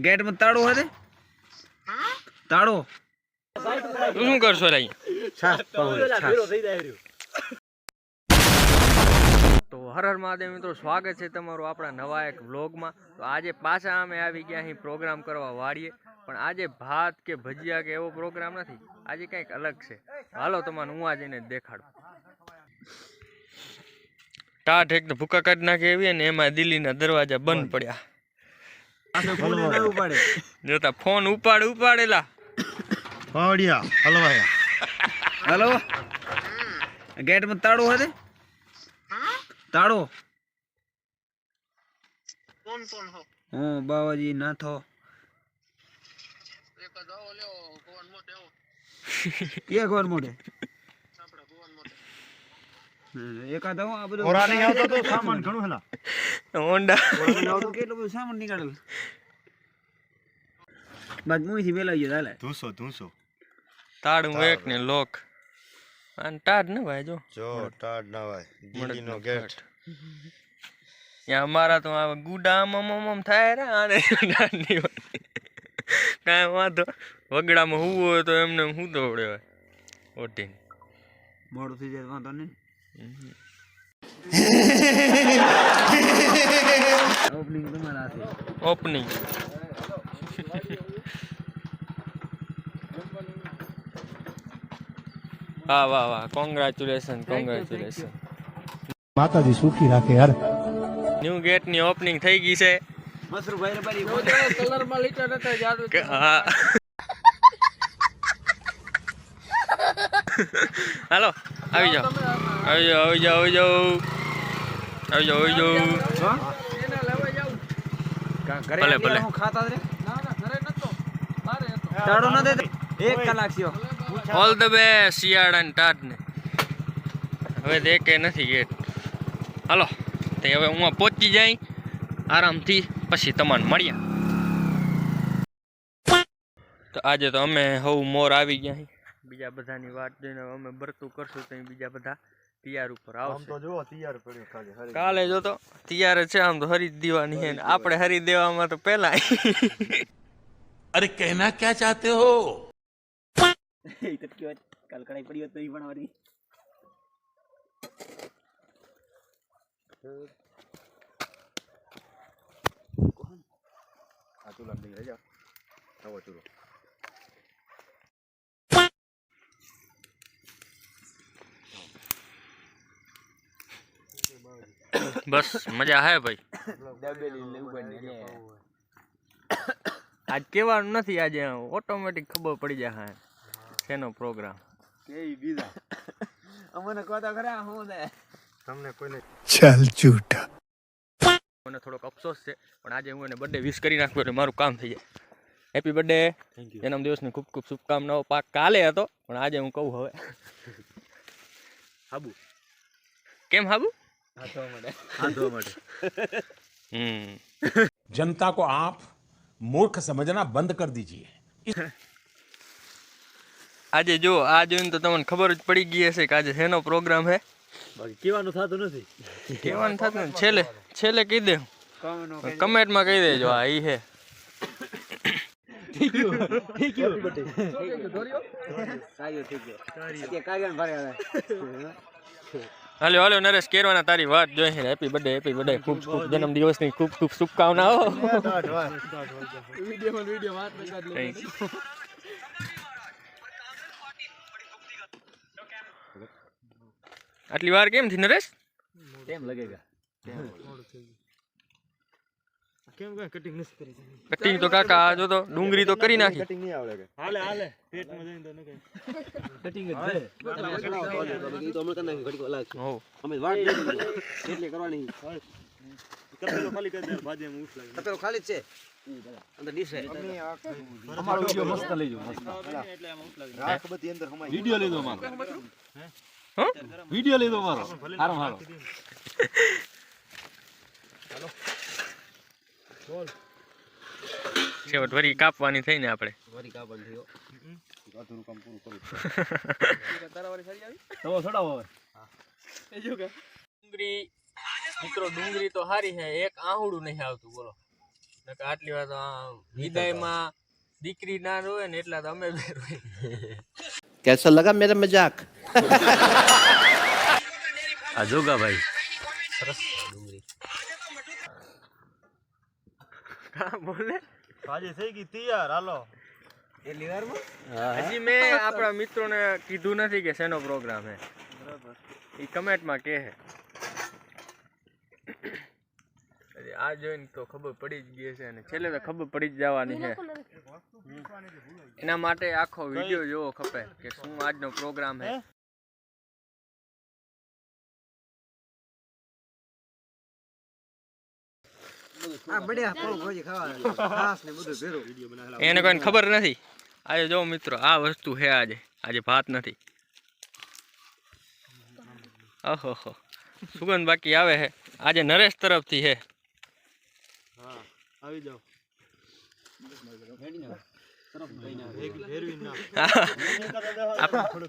ગેટમાં તાળો હશે તાળો. તું શું કરશો રે તો હર હર મહાદેવ મિત્રો સ્વાગત છે તમારું આપણા નવા એક વ્લોગમાં. તો આજે પાછા અમે આવી ગયા અહીં પ્રોગ્રામ કરવા વાળીએ. પણ આજે ભાત કે ભજીયા કે એવો પ્રોગ્રામ નથી. આજે કંઈક અલગ છે. હાલો તમારે હું આ જઈને દેખાડું. ટાટ એક તો ભૂકા કાઢી નાખી એવી અને એમાં દિલ્હીના દરવાજા બંધ. પડ્યા. જોતા ફોન ઉપાડ ઉપાડેલા. પાવડિયા હલવાયા. હલો? ગેટમાં તાળો હશે તાળો? હું? બાવાજી નાથો કે ગોર મોઢે એકાદ હું આ બધું ઓરા નહીં આવતો તો સામાન ઘણું હેલા. હોન્ડા. કેટલું બધું સામાન નીકાળેલું. બાદ મુઈથી મેલાવી ગયો હાલે. ધૂસો ધૂસો. એક ને લોક. અને ટાટ ને ભાઈ જો. જો ટાડ ના હોય નો ગેટ. ત્યાં અમારા તો આ ગુડા આમ આમ થાય રે આને વાત કાંઈ વાંધો. વગડામાં હું હોય તો એમને હું દોડે હોય. ઓટીને. મોડું થઈ જાય વાંધો નહીં. ઓપનિંગ તમારા ઓપનિંગ વાહ વાહ વાહ. કોંગ્રેચ્યુલેશન કોંગ્રેચ્યુલેશન માતાજી સુખી રાખે યાર ન્યુ ગેટની ઓપનિંગ થઈ ગઈ છે. મસરૂ ભાઈ બારી કે હા. હાલો આવી જાઓ. આવી જાઓ આવી જાઓ આવી જાઓ. આવી જાઓ આવી જાઓ. ભલે, ભલે. હું ખાતા જ રે તાળો ન દે એક કલાક થયો. ઓલ ધ બેસ્ટ શિયાળા ને ટાટ ને હવે દેખે નથી ગેટ. હાલો તે હવે હું પહોંચી જાય આરામથી પછી તમને મળ્યા તો આજે તો અમે હવ મોર આવી ગયા બીજા બધાની વાત જોઈને અમે બરતું કરશું તો બીજા બધા. તૈયાર ઉપર આવશે. તો જો તૈયાર પડ્યો ખાલી હરી કાલે જો તો તૈયાર છે આમ તો હરી દેવાની છે. આપણે હરી દેવામાં તો પહેલા અરે કહેના ક્યાં ચાહતે હો? કાલ કડાઈ પડી હોત તો પણ વળી. આ ચૂલા લઈ રજા આવો ચૂલો. બસ મજા હે ભાઈ. આજ કહેવાનું નથી આજે ઓટોમેટિક ખબર પડી જાય હા શેનો પ્રોગ્રામ કે બીજા? અમને કહો તો ખરા હું ને? તમને કોઈને ચાલ ઝૂઠા મને થોડોક અફસોસ છે પણ આજે હું એને બર્થડે વિશ કરી નાખું એટલે મારું કામ થઈ જાય. હેપી બર્થડે જન્મ દિવસની ખૂબ ખૂબ શુભકામનાઓ. પાક કાલે હતો પણ આજે હું કહું હવે. હાબુ. કેમ હાબુ? હાથો મળે આંધો માટે હમ जनता को आप मूर्ख समझना બંધ कर दीजिए આજે જો આ જોઈને તો તમને ખબર જ પડી ગઈ હશે કે આજે શેનો પ્રોગ્રામ છે બાકી કહેવાનું થતું નથી કહેવાનું થતું ને છેલ્લે છેલ્લે કહી દે કમેન્ટમાં કહી દેજો આ ઈ હે કાર્યો થઈ ગયો કે કાર્યો ભરે હવે હાલો હાલો, નરેશ કેરવાના તારી વાત જોઈ હેપી બર્થડે હેપી બર્થડે ખૂબ ખૂબ જન્મ દિવસની ખૂબ ખૂબ શુભકામનાઓ. આટલી વાર કેમ થી, નરેશ? કેમ લગેગા? કેમ કે કટિંગ નથી કરી કટિંગ તો કાકા આ જો તો ડુંગરી તો કરી નાખી. કટિંગ નહીં આવડે કે? હાલે હાલે. પેટમાં જઈને તો ન કે કટિંગ જ છે. તો અમે કરી નાખી ઘડીક અલગ. હો. અમે વાટ એટલે કરવાની. કપેલો ખાલી કરી દે ભાજી એમ ઉઠ લાગે. કપેલો ખાલી જ છે? અંદર ડીશ છે અમારો વિડિયો મસ્ત લેજો મસ્ત. એટલે આમાં ઉઠ લાગે. રાખ બધી અંદર હમાઈ વિડિયો લીધો મારો હો? વિડિયો લીધો મારો હારો હારો. બોલ. છેવટ વરી કાપવાની થઈ ને આપણે. વરી કાપવાની થયો. અધૂરું કામ પૂરું કરું. તારા વાળી સારી આવી તો છોડાવો હવે એ જો કે. ડુંગરી મિત્રો ડુંગરી તો સારી છે. એક આહુડું નહીં આવતું બોલો. નકર આટલી વાત વિદાયમાં દીકરી ના રોવે ને એટલા તો અમે બે રોઈ. કેસો લગા મેરા મજાક. આ જોગા ભાઈ. સરસ. બોલે? ભાજી થઈ ગઈ તૈયાર હાલો. એ લીવરમાં? હજી મેં આપણા મિત્રોને કીધું નથી કે શેનો પ્રોગ્રામ હે. એ કમેન્ટમાં કે હે. આ જોઈને તો ખબર પડી જ ગઈ છે અને છેલ્લે તો ખબર પડી જ જવાની છે એના માટે આખો વીડિયો જોવો ખપે કે શું આજનો પ્રોગ્રામ હે? એને કોઈને ખબર નથી? આજે જો મિત્રો આ વસ્તુ છે આજે. આજે ભાત નથી. ઓહો સુગંધ બાકી આવે છે આજે નરેશ તરફથી છે આવી જાઓ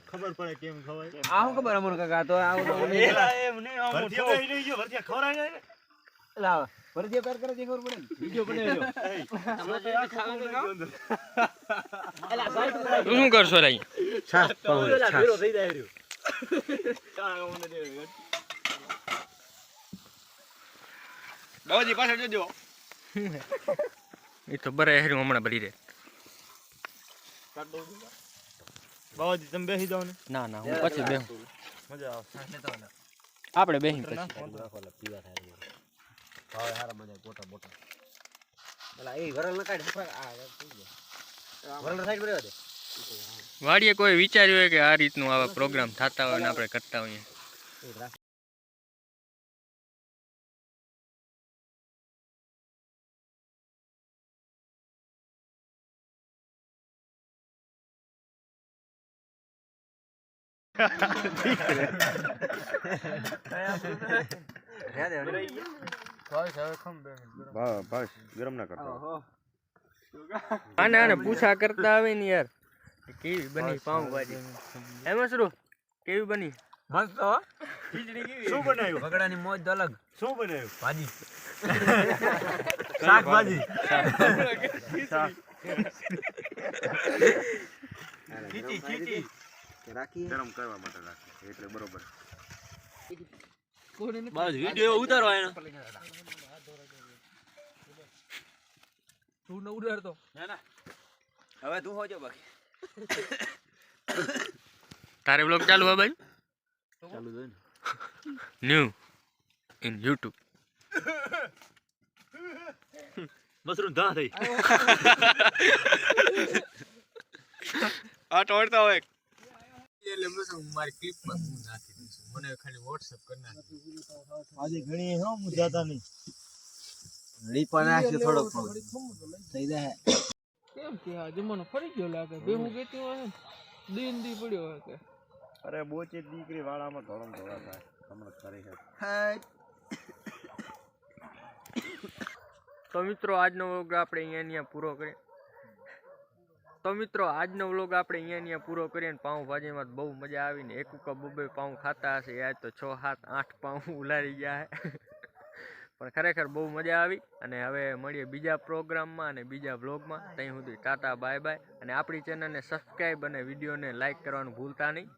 ખબર પડે કેમ ખવાય. આ શું ખબર અમર કાકા? તો આવું પેર કરે ખબર પડે બનાવ્યો. શું કરશો રાઈ છાસ પાઉં છાસ. થઈ જાય રહ્યો. બાબાજી પાછળ જજો. એ તો બરે હેરું હમણાં ભરી રે બાબાજી તમે બેસી જાઓ ને. ના ના હું પછી બેહું. મજા આવશે આપણે બેહી પછી. એલા એ વરલ ન કાઢ આ વરલ સાઈડ પર રહેવા દે. વાડીએ કોઈ વિચાર્યું હોય કે આ રીતનું આવા પ્રોગ્રામ થતા હોય ને આપણે કરતા હોઈએ? ગરમ. ના કરતો આને આને પૂછા કરતા આવે ને યાર. કેવી બની પાઉં ભાજી એમાં શું કેવી બની? મસ્ત હો. શું બનાવ્યું? ભગડાની મોજ અલગ. શું બનાવ્યું? ભાજી. ચીચી રાખી ગરમ કરવા માટે રાખી એટલે બરોબર. બસ વિડિયો ઉતારો એનો. તું ન ઉડાડતો ના ના. હવે તું હોજો બાકી. તારે બ્લોગ ચાલુ હે ભાઈ ચાલુ દે ને. ન્યૂ ઇન યુટ્યુબ મશરૂમ ધા થઈ. આ તોડતા હોય. એટલે મસું મારી ક્લિપમાં હું નાખી દઈશું. મને ખાલી વોટ્સએપ કરી નાખ આજે ઘણી હો મુજાતા નહીં. લીપા નાખશે થોડોક થઈ જાય કેમ કે આ જમાનો ફરી ગયો લાગે? બેહું ગેતી હોય ને દી પડ્યો હોય કે. અરે બોચે દીકરી વાળામાં ધોળમ ધોળા થાય. હમણાં કરી છે. તો મિત્રો આજનો વ્લોગ આપણે અહીંયા અહીંયા પૂરો કરીએ. તો મિત્રો, આજનો વ્લોગ આપણે અહીંયા અહીંયા પૂરો કરીએ ને પાઉં ભાજીમાં બહુ મજા આવીને એક ઉકા બબે પાઉં ખાતા હશે. યાદ તો છ, સાત, આઠ પાઉં ઉલારી ગયા પણ ખરેખર બહુ મજા આવી. અને હવે મળીએ બીજા પ્રોગ્રામમાં અને બીજા વ્લોગમાં. ત્યાં સુધી ટાટા, બાય બાય. અને આપણી ચેનલને સબસ્ક્રાઈબ અને વિડીયોને લાઇક કરવાનું ભૂલતા નહીં.